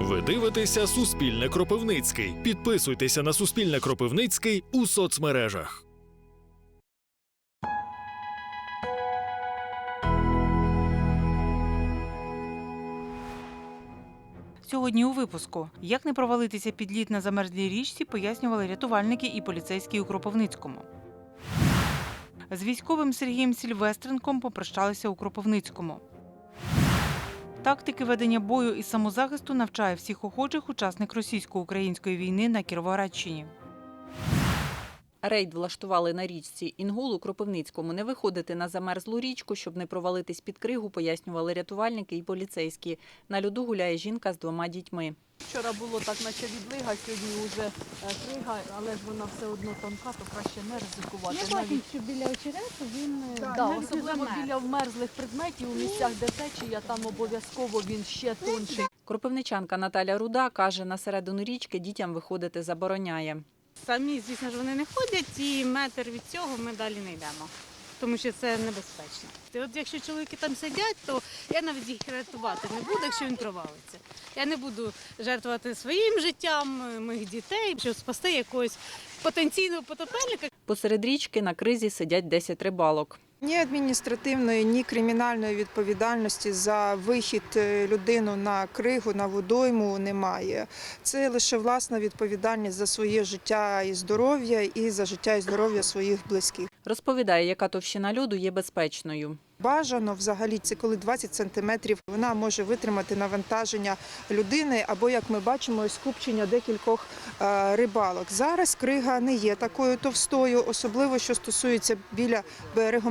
Ви дивитеся Суспільне Кропивницький. Підписуйтеся на Суспільне Кропивницький у соцмережах. Сьогодні у випуску як не провалитися під лід на замерзлій річці, пояснювали рятувальники і поліцейські у Кропивницькому. З військовим Сергієм Сільвестренком попрощалися у Кропивницькому. Тактики ведення бою і самозахисту навчає всіх охочих учасник російсько-української війни на Кіровоградщині. Рейд влаштували на річці Інгул у Кропивницькому. Не виходити на замерзлу річку, щоб не провалитись під кригу, пояснювали рятувальники і поліцейські. На льоду гуляє жінка з двома дітьми. Вчора було так, наче відлига, сьогодні вже е, крига, але ж вона все одно тонка, то краще не ризикувати. Я бачу, що біля очерету він е, Да, не особливо замерз. біля вмерзлих предметів у місцях, де течія, там обов'язково він ще тонший. Кропивничанка Наталя Руда каже, на середину річки дітям виходити забороняє. Самі, звісно ж, вони не ходять, і метр від цього ми далі не йдемо, тому що це небезпечно. І От якщо чоловіки там сидять, то я навіть їх рятувати не буду, якщо він провалиться. Я не буду жертвувати своїм життям, е, моїх дітей, щоб спасти якогось потенційного потопельника. Посеред річки на кризі сидять 10 рибалок. Ні адміністративної, ні кримінальної відповідальності за вихід е, людину на кригу, на водойму немає. Це лише власна відповідальність за своє життя і здоров'я, і за життя і здоров'я своїх близьких. Розповідає, яка товщина льоду є безпечною. Бажано взагалі це коли 20 сантиметрів вона може витримати навантаження людини, або як ми бачимо, скупчення декількох е, рибалок. Зараз крига не є такою товстою, особливо що стосується біля берегу.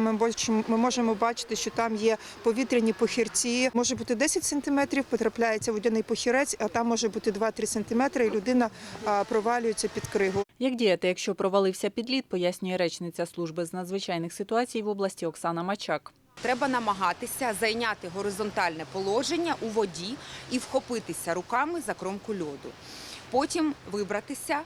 Ми можемо бачити, що там є повітряні похірці. Може бути 10 сантиметрів, потрапляється водяний похірець, а там може бути 2-3 сантиметри, і людина е, провалюється під кригу. Як діяти, якщо провалився під лід, пояснює речниця служби з надзвичайних ситуацій в області Оксана Мачак. Треба намагатися зайняти горизонтальне положення у воді і вхопитися руками за кромку льоду. Потім вибратися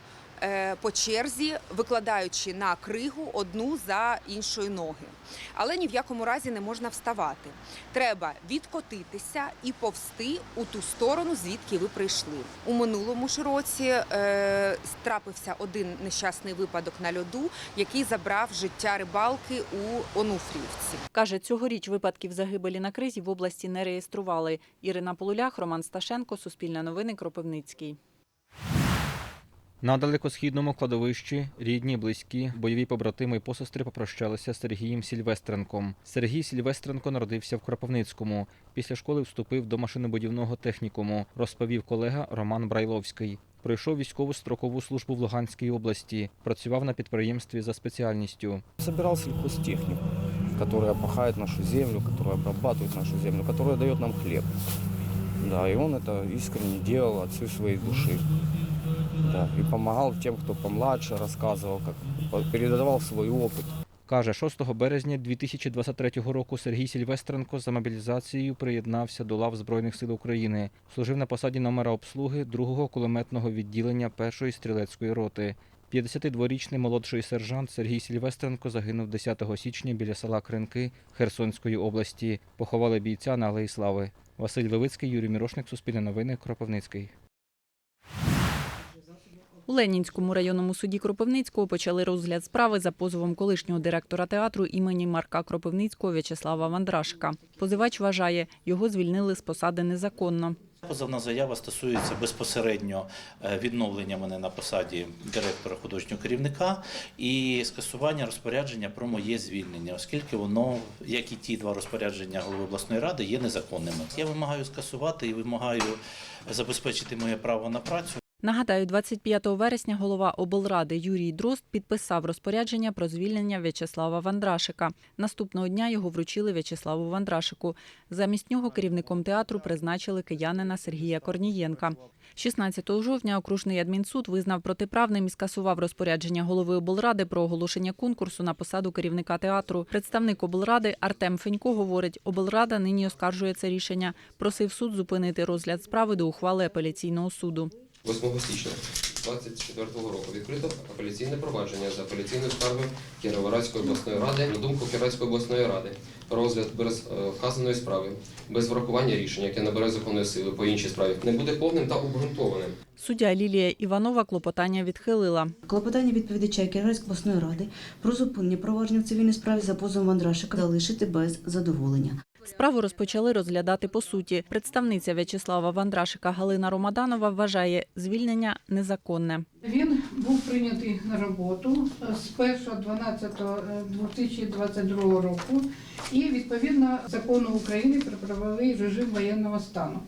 по черзі, викладаючи на кригу одну за іншої ноги. Але ні в якому разі не можна вставати. Треба відкотитися і повсти у ту сторону, звідки ви прийшли. У минулому ж році е, трапився один нещасний випадок на льоду, який забрав життя рибалки у Онуфрівці. Каже, цьогоріч випадків загибелі на кризі в області не реєстрували. Ірина Полулях, Роман Сташенко, Суспільне новини, Кропивницький. На далекосхідному кладовищі рідні, близькі, бойові побратими і посестри попрощалися з Сергієм Сільвестренком. Сергій Сільвестренко народився в Кропивницькому. Після школи вступив до машинобудівного технікуму, розповів колега Роман Брайловський. Пройшов військову строкову службу в Луганській області, працював на підприємстві за спеціальністю. Собирал сельхозтехнику, которая пахает нашу землю, которая обрабатывает нашу землю, которая дает нам хлеб. Да, он это искренне делал от всей своей души. Да, и помогал тем, кто помладше, рассказывал, как передавал свой опыт. Каже, 6 березня 2023 року Сергій Сільвестренко за мобілізацією приєднався до лав Збройних сил України. Служив на посаді номера обслуги 2-го кулеметного відділення 1-ї стрілецької роти. 52-річний молодший сержант Сергій Сільвестренко загинув 10 січня біля села Кринки Херсонської області. Поховали бійця на Алеї Слави. Василь Левицький, Юрій Мірошник, Суспільне новини, Кропивницький. У Ленінському районному суді Кропивницького почали розгляд справи за позовом колишнього директора театру імені Марка Кропивницького В'ячеслава Вандрашика. Позивач вважає, його звільнили з посади незаконно. Позовна заява стосується безпосередньо е, відновлення мене на посаді директора художнього керівника і скасування розпорядження про моє звільнення, оскільки воно, як і ті два розпорядження голови обласної ради, є незаконними. Я вимагаю скасувати і вимагаю забезпечити моє право на працю. Нагадаю, 25 вересня голова облради Юрій Дрозд підписав розпорядження про звільнення В'ячеслава Вандрашика. Наступного дня його вручили В'ячеславу Вандрашику. Замість нього керівником театру призначили киянина Сергія Корнієнка. 16 жовтня окружний адмінсуд визнав протиправним і скасував розпорядження голови облради про оголошення конкурсу на посаду керівника театру. Представник облради Артем Фенько говорить, облрада нині оскаржує це рішення. Просив суд зупинити розгляд справи до ухвали апеляційного суду. 8 січня 2024 року відкрито апеляційне провадження за апеляційною скаргою Кіровоградської обласної ради. На думку Кіровоградської обласної ради, розгляд без е, вказаної справи, без врахування рішення, яке набере законної сили по іншій справі, не буде повним та обґрунтованим. Суддя Лілія Іванова клопотання відхилила. Клопотання відповідача Кіровоградської обласної ради про зупинення провадження в цивільній справі за позовом Вандрашика залишити без задоволення. Справу розпочали розглядати по суті. Представниця В'ячеслава Вандрашика Галина Ромаданова вважає звільнення незаконне. Він був прийнятий на роботу з 1.12.2022 року і відповідно закону України про правовий режим воєнного стану.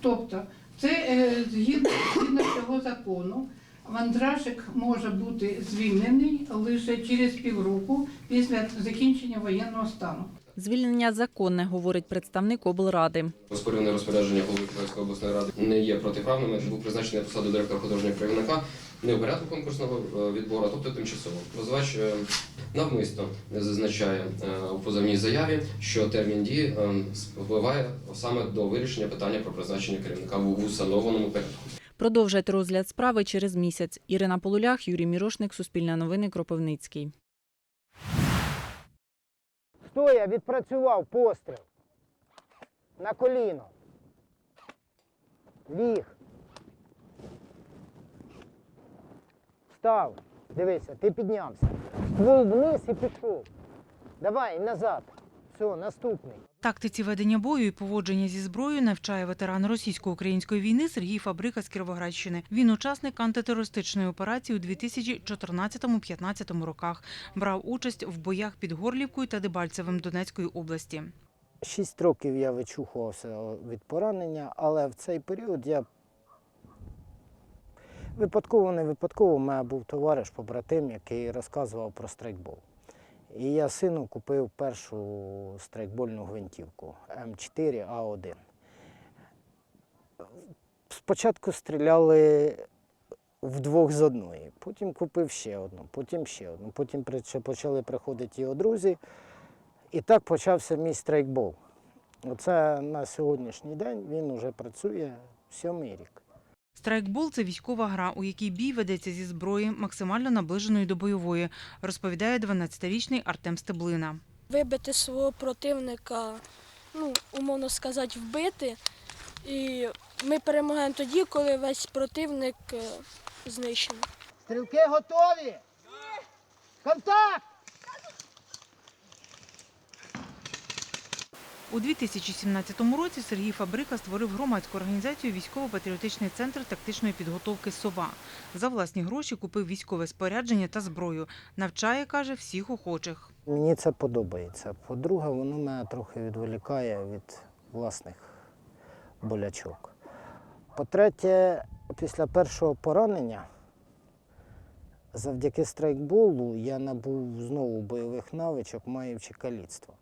Тобто, це е, згідно цього закону. Вандрашик може бути звільнений лише через півроку після закінчення воєнного стану. Звільнення законне, говорить представник облради. Розпорядне розпорядження голови Кіровоградської обласної ради не є протиправним. адже Був призначений на посаду директора художнього керівника не у порядку конкурсного е, відбору, а тобто тимчасово. Позивач е, навмисно зазначає е, у позовній заяві, що термін дії впливає саме до вирішення питання про призначення керівника в установленому порядку. Продовжать розгляд справи через місяць. Ірина Полулях, Юрій Мірошник, Суспільне новини, Кропивницький. Стоя, відпрацював постріл. На коліно. Ліг. Встав. Дивися, ти піднявся. Ствол вниз і пішов. Давай, назад. Все, наступний. Тактиці ведення бою і поводження зі зброєю навчає ветеран російсько-української війни Сергій Фабрика з Кіровоградщини. Він учасник антитерористичної операції у 2014-15 роках. Брав участь в боях під Горлівкою та Дебальцевим Донецької області. Шість років я вичухувався від поранення, але в цей період я випадково не випадково у мене був товариш, побратим, який розказував про страйкбол. І я сину купив першу страйкбольну гвинтівку М4А1. Спочатку стріляли вдвох з одної, потім купив ще одну, потім ще одну. Потім почали приходити його друзі. І так почався мій страйкбол. Оце на сьогоднішній день він вже працює сьомий рік. Страйкбол це військова гра, у якій бій ведеться зі зброї, максимально наближеної до бойової, розповідає 12-річний Артем Стеблина. вибити свого противника, ну, умовно сказати, вбити. І ми перемагаємо тоді, коли весь противник е, знищений. Стрілки готові! Контакт! У 2017 році Сергій Фабрика створив громадську організацію Військово-патріотичний центр тактичної підготовки Сова. За власні гроші купив військове спорядження та зброю. Навчає, каже, всіх охочих. Мені це подобається. По-друге, воно мене трохи відволікає від власних болячок. По-третє, після першого поранення, завдяки страйкболу, я набув знову бойових навичок, маючи каліцтво.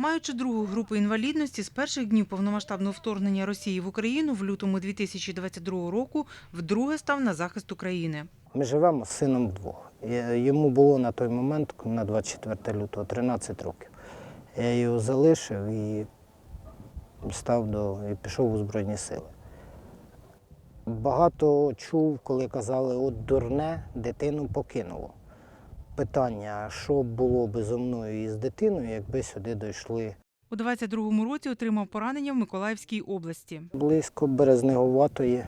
Маючи другу групу інвалідності, з перших днів повномасштабного вторгнення Росії в Україну в лютому 2022 року вдруге став на захист України. Ми живемо з сином вдвох. Йому було на той момент, на 24 лютого, 13 років. Я його залишив і став до і пішов у Збройні Сили. Багато чув, коли казали, от дурне дитину покинуло. Питання, що було би зо мною і з дитиною, якби сюди дійшли У 22-му році отримав поранення в Миколаївській області. близько Березнеговатої,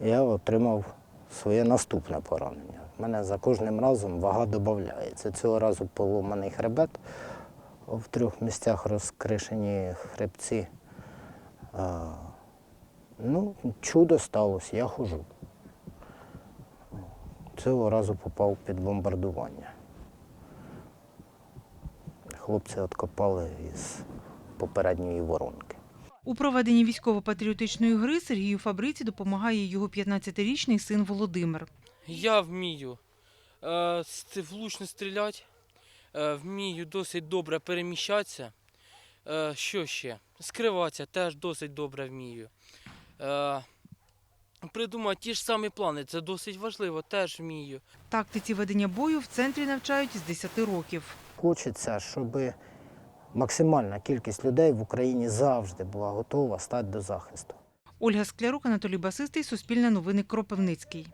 я отримав своє наступне поранення. У мене за кожним разом вага додається. Цього разу поломаний хребет, в трьох місцях розкришені хребці. Ну, чудо сталося, я хожу. Цього разу попав під бомбардування. Хлопці откопали із попередньої воронки. У проведенні військово-патріотичної гри Сергію Фабриці допомагає його 15-річний син Володимир. Я вмію е, влучно стріляти, е, вмію досить добре переміщатися. Е, що ще? Скриватися теж досить добре вмію. Е, придумати ті ж самі плани, це досить важливо, теж вмію. Тактиці ведення бою в центрі навчають з 10 років. Хочеться, щоб максимальна кількість людей в Україні завжди була готова стати до захисту. Ольга Склярук, Анатолій Басистий, Суспільне новини Кропивницький.